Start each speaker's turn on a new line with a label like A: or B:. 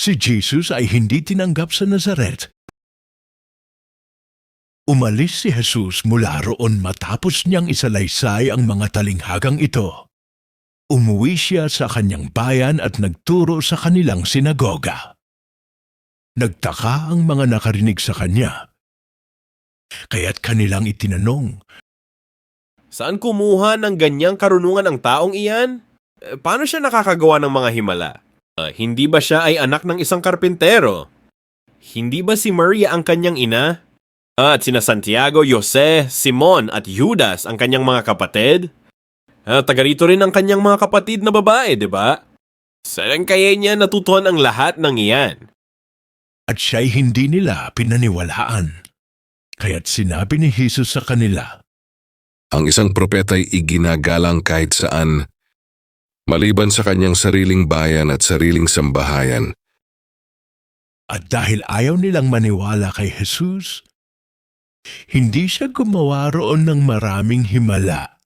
A: Si Jesus ay hindi tinanggap sa Nazaret. Umalis si Jesus mula roon matapos niyang isalaysay ang mga talinghagang ito. Umuwi siya sa kanyang bayan at nagturo sa kanilang sinagoga. Nagtaka ang mga nakarinig sa kanya. Kaya't kanilang itinanong,
B: Saan kumuha ng ganyang karunungan ang taong iyan? Eh, Paano siya nakakagawa ng mga himala? Ah, hindi ba siya ay anak ng isang karpintero? Hindi ba si Maria ang kanyang ina? At sina Santiago, Jose, Simon at Judas ang kanyang mga kapatid? Ah, taga rito rin ang kanyang mga kapatid na babae, di ba? Saan kaya niya natutuhan ang lahat ng iyan?
A: at siya'y hindi nila pinaniwalaan. Kaya't sinabi ni Jesus sa kanila,
C: Ang isang propeta'y iginagalang kahit saan, maliban sa kanyang sariling bayan at sariling sambahayan.
A: At dahil ayaw nilang maniwala kay Jesus, hindi siya gumawa roon ng maraming himala.